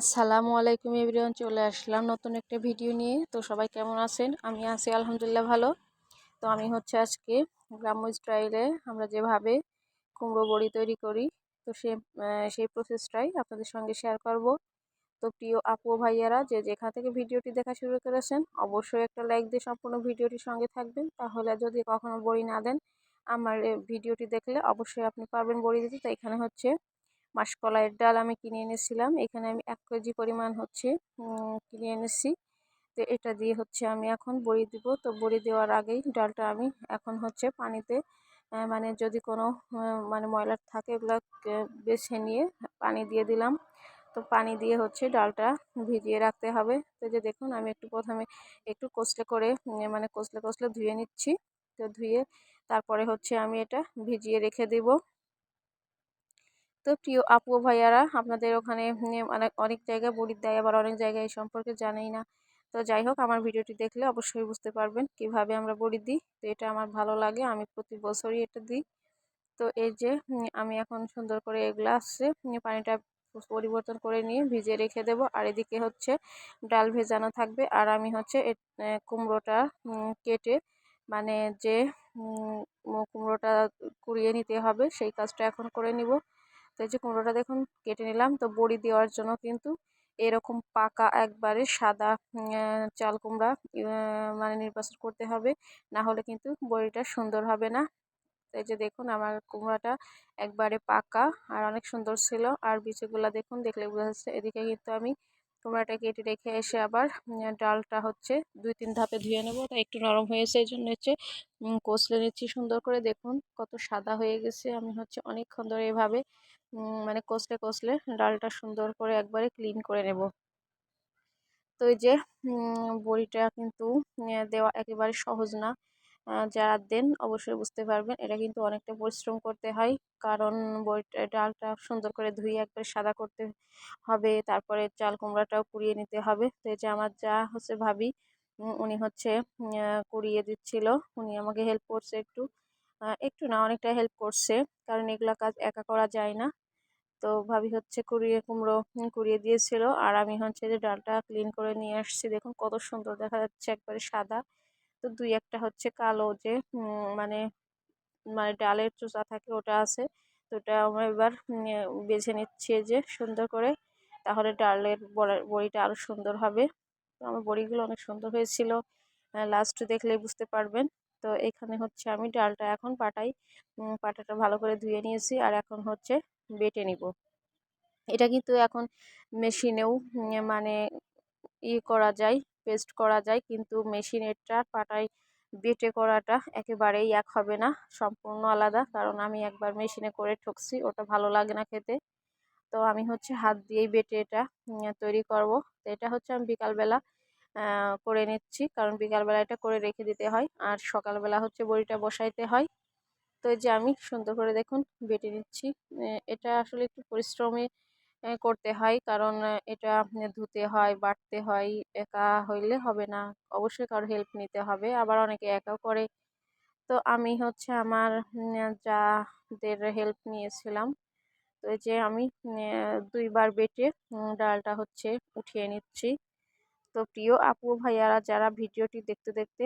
আসসালামু আলাইকুম এভরিওয়ান, চলে আসলাম নতুন একটা ভিডিও নিয়ে। তো সবাই কেমন আছেন? আমি আছি আলহামদুলিল্লাহ ভালো। তো আমি হচ্ছে আজকে গ্রাম্য স্টাইলে আমরা যেভাবে কুমড়ো বড়ি তৈরি করি, তো সে সেই প্রসেসটাই আপনাদের সঙ্গে শেয়ার করব। তো প্রিয় আপু ভাইয়ারা, যে যেখান থেকে ভিডিওটি দেখা শুরু করেছেন, অবশ্যই একটা লাইক দিয়ে সম্পূর্ণ ভিডিওটির সঙ্গে থাকবেন। তাহলে যদি কখনো বড়ি না দেন, আমার ভিডিওটি দেখলে অবশ্যই আপনি পারবেন বড়ি দিতে। তো এখানে হচ্ছে মাসকলাইয়ের ডাল আমি কিনে এনেছিলাম। এখানে আমি এক কেজি পরিমাণ হচ্ছে কিনে এনেছি। তো এটা দিয়ে হচ্ছে আমি এখন বড়ি দিব। তো বড়ি দেওয়ার আগেই ডালটা আমি এখন হচ্ছে পানিতে মানে যদি কোনো মানে ময়লা থাকে এগুলো বেছে নিয়ে পানি দিয়ে দিলাম। তো পানি দিয়ে হচ্ছে ডালটা ভিজিয়ে রাখতে হবে। তো যে দেখুন, আমি একটু প্রথমে একটু কষলে করে মানে কষলে কষলে ধুয়ে নিচ্ছি। তো ধুয়ে তারপরে হচ্ছে আমি এটা ভিজিয়ে রেখে দেবো। তো প্রিয় আপু ভাইয়ারা, আপনাদের ওখানে অনেক অনেক জায়গায় বড়ি দেয়, আবার অনেক জায়গায় এই সম্পর্কে জানেই না। তো যাই হোক, আমার ভিডিওটি দেখলে অবশ্যই বুঝতে পারবেন কীভাবে আমরা বড়ি দিই। তো এটা আমার ভালো লাগে, আমি প্রতি বছরই এটা দিই। তো এই যে আমি এখন সুন্দর করে গ্লাসে পানিটা পরিবর্তন করে নিয়ে ভিজে রেখে দেব। আর এদিকে হচ্ছে ডাল ভেজানো থাকবে। আর আমি হচ্ছে কুমড়োটা কেটে মানে যে কুমড়োটা কুড়িয়ে নিতে হবে, সেই কাজটা এখন করে নিব। তো এই যে কুমড়োটা দেখুন, কেটে নিলাম। তো বড়ি দেওয়ার জন্য কিন্তু এরকম পাকা একবারে সাদা চাল কুমড়া মানে নির্বাচন করতে হবে। না হলে কিন্তু বড়িটা সুন্দর হবে না। এই যে দেখুন, আমার কুমড়াটা একবারে পাকা আর অনেক সুন্দর ছিল। আর বিচিগুলো দেখুন, দেখলে বোঝা যাচ্ছে এদিকে কিন্তু আমি কুমড়াটা কেটে রেখে এসে আবার ডালটা হচ্ছে দুই তিন ধাপে ধুয়ে নেব। তা একটু নরম হয়েছে, এই জন্য হচ্ছে কষলে নিচ্ছি সুন্দর করে। দেখুন কত সাদা হয়ে গেছে। আমি হচ্ছে অনেকক্ষণ ধরে এভাবে মানে কষলে কষলে ডালটা সুন্দর করে একবারে ক্লিন করে নেব। তো এই যে বড়িটা কিন্তু দেওয়া একেবারে সহজ না। যারা দেন অবশ্যই বুঝতে পারবেন, এটা কিন্তু অনেকটা পরিশ্রম করতে হয়। কারণ বড়িটা, ডালটা সুন্দর করে ধুয়ে একবারে সাদা করতে হবে, তারপরে চাল কুমড়াটাও কুড়িয়ে নিতে হবে। তো এই যে, আমার যা হচ্ছে ভাবি উনি হচ্ছে কুড়িয়ে দিচ্ছিল। উনি আমাকে হেল্প করছে একটু। একটু না, অনেকটা হেল্প করছে। কারণ এগুলো কাজ একা করা যায় না। তো ভাবি হচ্ছে কুড়িয়ে কুমড়ো কুড়িয়ে দিয়েছিল। আর আমি হচ্ছে যে ডালটা ক্লিন করে নিয়ে আসছি। দেখুন কত সুন্দর দেখা যাচ্ছে একবারে সাদা। তো দুই একটা হচ্ছে কালো যে মানে মানে ডালের চোষা থাকে ওটা আছে। তো ওটা আমরা এবার বেছে নিচ্ছি যে সুন্দর করে। তাহলে ডালের বড়িটা আরও সুন্দর হবে। তো আমার বড়িগুলো অনেক সুন্দর হয়েছিল। লাস্ট দেখলেই বুঝতে পারবেন। তো এখানে হচ্ছে আমি ডালটা এখন পাটাই পাটাটা ভালো করে ধুয়ে নিয়েছি। আর এখন হচ্ছে বেটে নিব। এটা কিন্তু এখন মেশিনেও মানে ই করা যায়, পেস্ট করা যায়, কিন্তু মেশিনেরটা পাটায় বেটে করাটা একেবারেই এক হবে না, সম্পূর্ণ আলাদা। কারণ আমি একবার মেশিনে করে ঠকছি, ওটা ভালো লাগে না খেতে। তো আমি হচ্ছে হাত দিয়েই বেটে এটা তৈরি করব। তো এটা হচ্ছে আমি বিকালবেলা করে নিচ্ছি। কারণ বিকালবেলা এটা করে রেখে দিতে হয়। আর সকালবেলা হচ্ছে বড়িটা বসাইতে হয়। তো যে আমি সুন্দর করে দেখুন বেটে নিচ্ছি। এটা আসলে একটু পরিশ্রমী করতে হয়। কারণ এটা ধুতে হয়, বাটতে হয়, একা হইলে হবে না। অবশ্যই কারও হেল্প নিতে হবে। আবার অনেকে একাও করে। তো আমি হচ্ছে আমার যাদের হেল্প নিয়েছিলাম, তো যে আমি দুইবার বেটে ডালটা হচ্ছে উঠিয়ে নিচ্ছি। তো প্রিয় আপু ভাইয়ারা যারা ভিডিওটি দেখতে দেখতে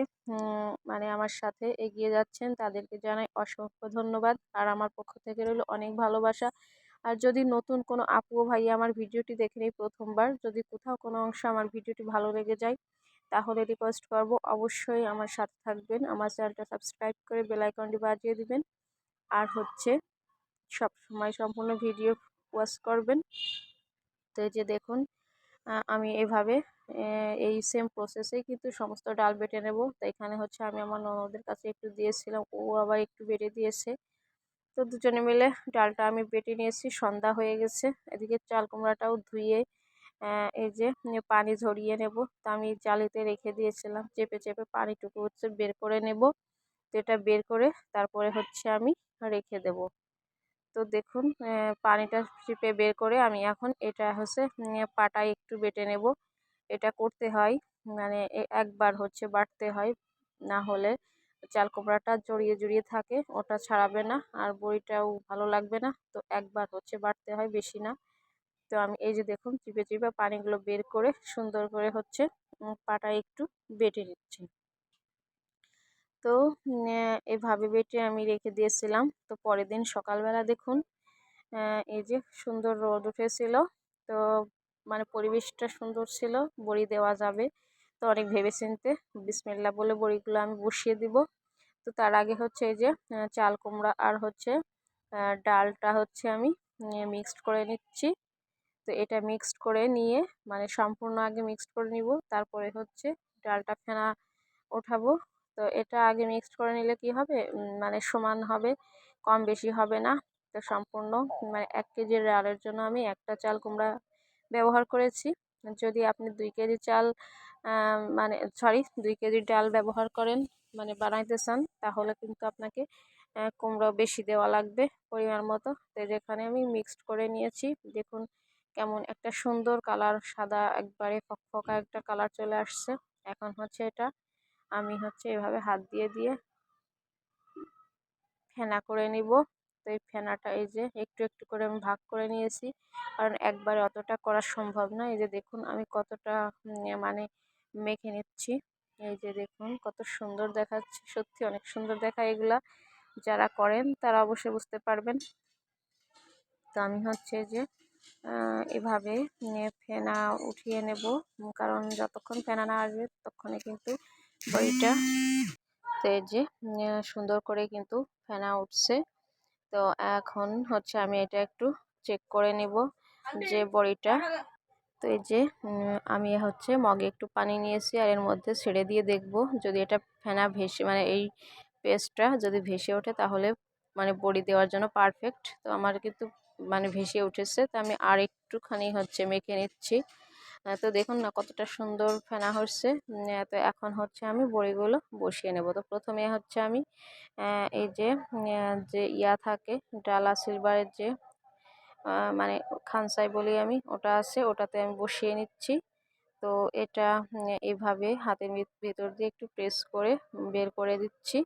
মানে আমার সাথে এগিয়ে যাচ্ছেন, তাদেরকে জানাই অসংখ্য ধন্যবাদ। আর আমার পক্ষ থেকে রইল অনেক ভালোবাসা। আর যদি নতুন কোনো আপু ভাইয়া আমার ভিডিওটি দেখে নেই প্রথমবার, যদি কোথাও কোনো অংশ আমার ভিডিওটি ভালো লেগে যায়, তাহলে রিকোয়েস্ট করব অবশ্যই আমার সাথে থাকবেন। আমার চ্যানেলটা সাবস্ক্রাইব করে বেলাইকনটি বাজিয়ে দিবেন। আর হচ্ছে সব সময় সম্পূর্ণ ভিডিও ওয়াচ করবেন। তো যে দেখুন আমি এভাবে এই সেম প্রসেসেই কিন্তু সমস্ত ডাল বেটে নেব। তো এখানে হচ্ছে আমি আমার ননদের কাছে একটু দিয়েছিলাম, ও আবার একটু বেটে দিয়েছে। তো দুজনে মিলে ডালটা আমি বেটে নিয়েছি, সন্ধ্যা হয়ে গেছে। এদিকে চাল কুমড়াটাও ধুয়ে এই যে পানি ঝরিয়ে নেব। তা আমি জালিতে রেখে দিয়েছিলাম, চেপে চেপে পানিটুকু হচ্ছে বের করে নেব। তো এটা বের করে তারপরে হচ্ছে আমি রেখে দেব। তো দেখুন পানিটা চিপে বের করে আমি এখন এটা হচ্ছে পাটায় একটু বেটে নেব। এটা করতে হয় মানে একবার হচ্ছে বাটতে হয়, না হলে চাল কুমড়াটা জড়িয়ে জড়িয়ে থাকে, ওটা ছাড়াবে না আর বড়িটাও ভালো লাগবে না, তো একবার হচ্ছে বাটতে হয়, বেশি না। তো আমি এই যে দেখুন চিপে চিপে পানিগুলো বের করে সুন্দর করে হচ্ছে পাটায় একটু বেটে নিচ্ছি। তো এভাবে বেটে আমি রেখে দিয়েছিলাম। তো পরের দিন সকালবেলা দেখুন এই যে সুন্দর রোদ উঠেছিল। তো মানে পরিবেশটা সুন্দর ছিল, বড়ি দেওয়া যাবে। তো অনেক ভেবে চিনতে বিসমিল্লা বলে বড়িগুলো আমি বসিয়ে দিব। তো তার আগে হচ্ছে এই যে চাল কুমড়া আর হচ্ছে ডালটা হচ্ছে আমি মিক্সড করে নিচ্ছি। তো এটা মিক্সড করে নিয়ে মানে সম্পূর্ণ আগে মিক্সড করে নিব। তারপরে হচ্ছে ডালটা ফেনা ওঠাবো। তো এটা আগে মিক্সড করে নিলে কি হবে? মানে সমান হবে, কম বেশি হবে না? তো সম্পূর্ণ মানে এক কেজির ডালের জন্য আমি একটা চাল কুমড়া ব্যবহার করেছি। যদি আপনি দুই কেজি চাল মানে সরি দুই কেজি ডাল ব্যবহার করেন মানে বানাইতে চান, তাহলে কিন্তু আপনাকে কুমড়ো বেশি দেওয়া লাগবে পরিমাণ মতো। তো যেখানে আমি মিক্সড করে নিয়েছি, দেখুন কেমন একটা সুন্দর কালার সাদা একবারে ফকফকা একটা কালার চলে আসছে। এখন হচ্ছে এটা আমি হচ্ছে এভাবে হাত দিয়ে দিয়ে ফেনা করে নিব। তো এই ফেনাটা এই যে একটু একটু করে আমি ভাগ করে নিয়েছি। কারণ একবারে অতটা করা সম্ভব না। এই যে দেখুন আমি কতটা মানে মেখে নিচ্ছি। এই যে দেখুন কত সুন্দর দেখাচ্ছে। সত্যি অনেক সুন্দর দেখায় এগুলা। যারা করেন তারা অবশ্যই বুঝতে পারবেন। তো আমি হচ্ছে যে এভাবে ফেনা উঠিয়ে নেব। কারণ যতক্ষণ ফেনা না আসবে ততক্ষণে কিন্তু বড়িটা। তো যে সুন্দর করে কিন্তু ফেনা উঠছে। তো এখন হচ্ছে আমি এটা একটু চেক করে নিব যে বড়িটা। তো এই যে আমি হচ্ছে মগে একটু পানি নিয়েছি আর এর মধ্যে ছেড়ে দিয়ে দেখব যদি এটা ফেনা ভেসে মানে এই পেস্টটা যদি ভেসে ওঠে তাহলে মানে বড়ি দেওয়ার জন্য পারফেক্ট তো আমার কিন্তু মানে ভেসে উঠেছে। তো আমি আর একটুখানি হচ্ছে মেখে নিচ্ছি। তো দেখুন না কতটা সুন্দর ফেনা হচ্ছে। তো এখন হচ্ছে আমি বড়িগুলো বসিয়ে নেব। তো প্রথমে হচ্ছে আমি এই যে যে ইয়া থাকে, ডালা সিলভারের যে মানে খানসাই বলি আমি, ওটা আছে, ওটাতে আমি বসিয়ে নিচ্ছি। তো এটা এভাবে হাতের ভিতর দিয়ে একটু প্রেস করে বের করে দিচ্ছি।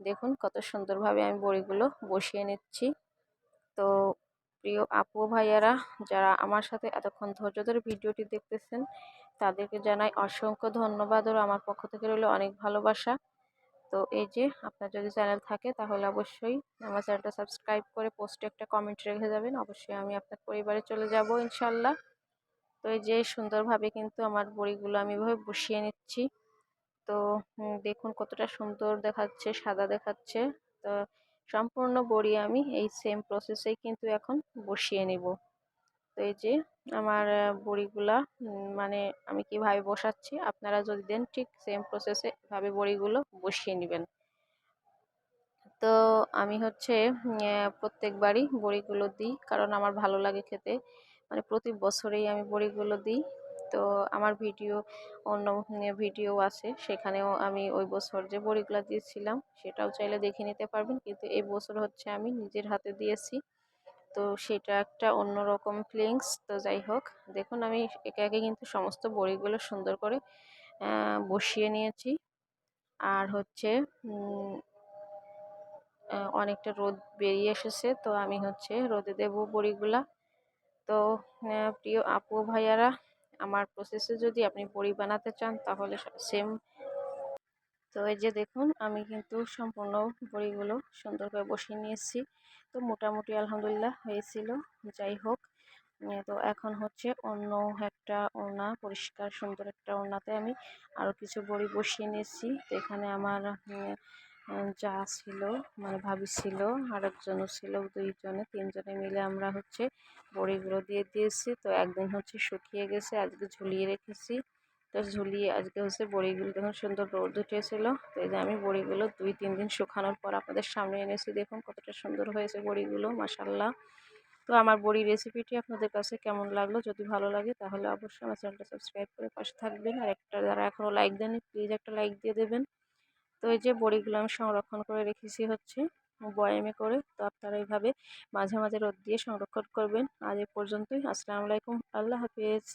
দেখুন কত সুন্দরভাবে আমি বড়িগুলো বসিয়ে নিচ্ছি। তো প্রিয় আপু ভাইয়ারা, যারা আমার সাথে এতক্ষণ ধৈর্য ধরে ভিডিওটি দেখতেছেন, তাদেরকে জানাই অসংখ্য ধন্যবাদ ও আমার পক্ষ থেকে রইল অনেক ভালোবাসা। তো এই যে, আপনার যদি চ্যানেল থাকে তাহলে অবশ্যই আমার চ্যানেলটা সাবস্ক্রাইব করে পোস্টে একটা কমেন্ট রেখে যাবেন। অবশ্যই আমি আপনার পরিবারে চলে যাব ইনশাল্লাহ। তো এই যে, সুন্দরভাবে কিন্তু আমার বড়িগুলো আমি এভাবে বসিয়ে নিচ্ছি। তো দেখুন কতটা সুন্দর দেখাচ্ছে, সাদা দেখাচ্ছে। তো সম্পূর্ণ বড়ি আমি এই সেম প্রসেসেই কিন্তু এখন বসিয়ে নেব। তো এই যে আমার বড়িগুলা মানে আমি কীভাবে বসাচ্ছি, আপনারা যদি দেন ঠিক সেম প্রসেসে ভাবে বড়িগুলো বসিয়ে নেবেন। তো আমি হচ্ছে প্রত্যেকবারই বড়িগুলো দিই, কারণ আমার ভালো লাগে খেতে। মানে প্রতি বছরেই আমি বড়িগুলো দিই। তো আমার ভিডিও অন্য ভিডিও আছে, সেখানেও আমি ওই বছর যে বড়িগুলো দিয়েছিলাম, সেটাও চাইলে দেখে নিতে পারবেন। কিন্তু এই বছর হচ্ছে আমি নিজের হাতে দিয়েছি। তো সেটা একটা অন্যরকম ফিলিংস তো যাই হোক, দেখুন আমি একে একে কিন্তু সমস্ত বড়িগুলো সুন্দর করে বসিয়ে নিয়েছি। আর হচ্ছে অনেকটা রোদ বেরিয়ে এসেছে। তো আমি হচ্ছে রোদে দেব বড়িগুলা। তো প্রিয় আপু, ভাইয়ারা আমার প্রসেসে যদি আপনি বড়ি বানাতে চান, তাহলে সেম তো এই যে দেখুন, আমি কিন্তু সম্পূর্ণ বড়িগুলো সুন্দর করে বসিয়ে নিয়েছি। তো মোটামুটি আলহামদুলিল্লাহ হয়েছিল, যাই হোক। তো এখন হচ্ছে অন্য একটা ওড়না, পরিষ্কার সুন্দর একটা ওড়নাতে আমি আরও কিছু বড়ি বসিয়ে নিয়েছি। তো এখানে আমার যা ছিল মানে ভাবি ছিল, আরেকজনও ছিল, দুইজনে, তিনজনে মিলে আমরা হচ্ছে বড়িগুলো দিয়ে দিয়েছি। তো একদিন হচ্ছে শুকিয়ে গেছে, আজকে ঝুলিয়ে রেখেছি। তো ঝুলিয়ে আজকে হচ্ছে বড়িগুলো দেখুন সুন্দর রোদ উঠেছিল। তো এই যে আমি বড়িগুলো দুই, তিন দিন শুকানোর পর আপনাদের সামনে এনেছি, দেখুন কতটা সুন্দর হয়েছে বড়িগুলো মাসাল্লাহ তো আমার বড়ি রেসিপিটি আপনাদের কাছে কেমন লাগল, যদি ভালো লাগে তাহলে অবশ্যই আমার চ্যানেলটা সাবস্ক্রাইব করে পাশে থাকবেন। আর একটা যারা এখনও লাইক দেননি প্লিজ একটা লাইক দিয়ে দেবেন। তো এই যে বড়িগুলো আমি সংরক্ষণ করে রেখেছি হচ্ছে, বয়ামে করে, তো আপনারা এইভাবে মাঝে মাঝে রোদ দিয়ে সংরক্ষণ করবেন। আজ এ পর্যন্তই। আসসালামু আলাইকুম। আল্লাহ হাফিজ।